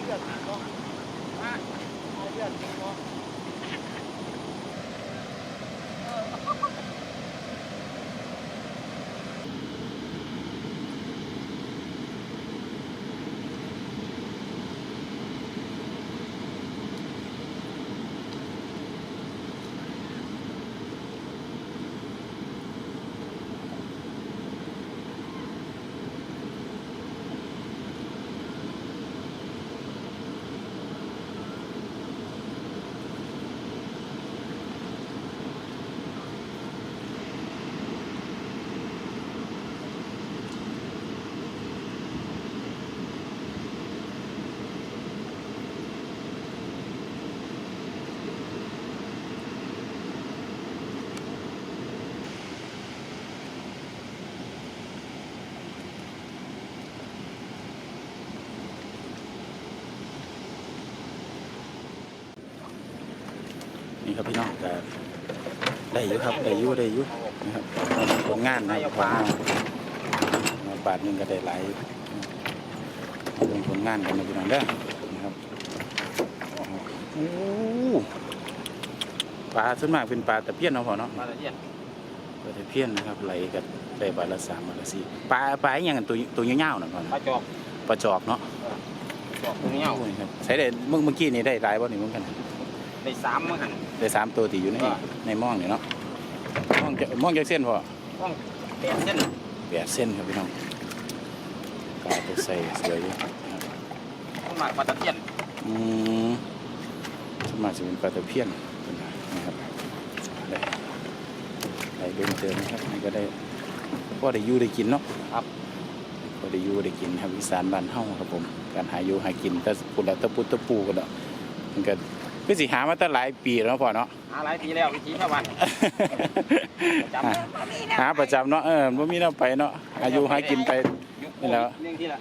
เลือดจริงเนาะอ้ายเลือดก็ นาะนี่ครับพี่น้องแต่ได้อยู่ครับได้อยู่ได้อยู่นะครับผลงานนะครับผลงานมาบาทหนึงก็ได้หลายลงผลงานกันนะพี่น้องเด้อนะครับโอ้ปลาส่วนมากเป็นปลาตะเพียนเนาะพ่อเนาะมาละเอียดปลาตะเพียนนะครับไหลกันได้บาทละสามบาทละสี่ปลาปลาอหย่างกันตัวตัวยาวๆนะพ่อปเนาะลาจอกปลาจอกเนาะจอกตรงนี้เอาโอ้ยครับใช้ได้เมื่อเมื่อกี้นี่ได้หลายบ่นี่เหมือนกัน ได้สามมั้งหันได้สามตัวที่อยู่ในอ่าในหม่องนี่เนาะหม่องจะหม่องจะเส้นพ่อต้องแปดเส้นแปดเส้นครับพี่น้องปลาตัวใส่สวยอยู่ต้องหมักปลาตะเพียนอืมสวนมากจะเป็นปลาตะเพียนนะครับได้ได้เดินเติมนะครับนี่ก็ได้พอได้อยู่ได้กินเนาะครับพอได้อยู่ได้กินครับอีสานบ้านเฮาครับผม การหาอยู่หากินแต่ปุระตะปุตะปูกันเนาะมันก็ คือสิหามาตั้งหลายปีแล้วเนาะพ่อเนาะ หาหลายปีแล้ววิธีชาวบ้านจำหาหาประจำเนาะเออบ่มีแน้ำไปเนาะอายุหากินไป ยุคโคนี่แหวิละดเรื่องที่ละ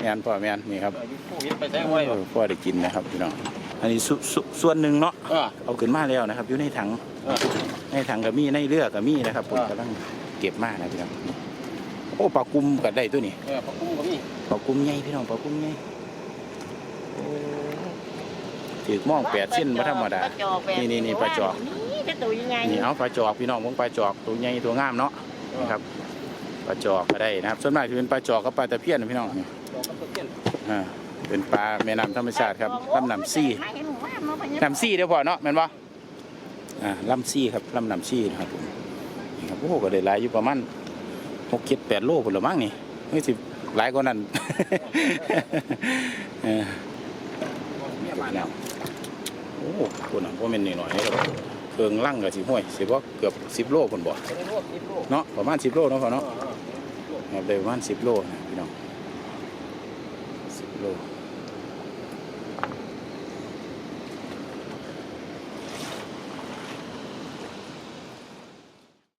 แม่นพ่อแม่นนี่ครับยุคโควิดไปใช้ไว้เออพ่อได้กินนะครับพี่น้องอันนี้สุสุส่วนหนึ่งเนาะเออ เอาขึ้นมาแล้วนะครับ อยู่ในถังเออ ในถังก็มีในเรือก็มีนะครับผมเออกำลังเก็บมานะพี่น้องโอ้ปลากุมก็ได้ตัวนี้เออปลากุ้งก็มีปลากุมใหญ่พี่น้องปลากุมใหญ่โอ้ ถือมองแปดเส้นมาธรรมดา นี่นี่นี่ปลาจอกนี่จะตัวยังไงนี่เอาปลาจอกพี่น้องมองปลาจอกตัวใหญ่ตัวงามเนาะนะครับปลาจอกก็ได้นะครับ ส่วนมากจะเป็นปลาจอกกับปลาตะเพียนนะพี่น้องนี่จอกกับตะเพียนอ่าเป็นปลาแม่น้ำธรรมชาติครับลำน้ำซี่น้ำซี่เดี๋ยวพอเนาะแม่นบ่อ่าลำซี่ครับลำน้ำซี่นะครับผมนี่ครับโอ้โหก็ได้หลายอยู่ประมาณหกเจ็ดแปดโลผลละมั้งนี่ไม่สิหลายกว่านั้นเออเนี่ยมาแล้ว โอ้คนน่ะว่าเป็นหน่อยๆครับเครื่องลั่งกับสิห้วยสิบ่เกือบสิบโลคนบ่จะได้รวบนิดโลเนาะประมาณสิบโลเนาะพอเออเนาะเออครับได้ประมาณสิบโลนะพี่น้องสิบโล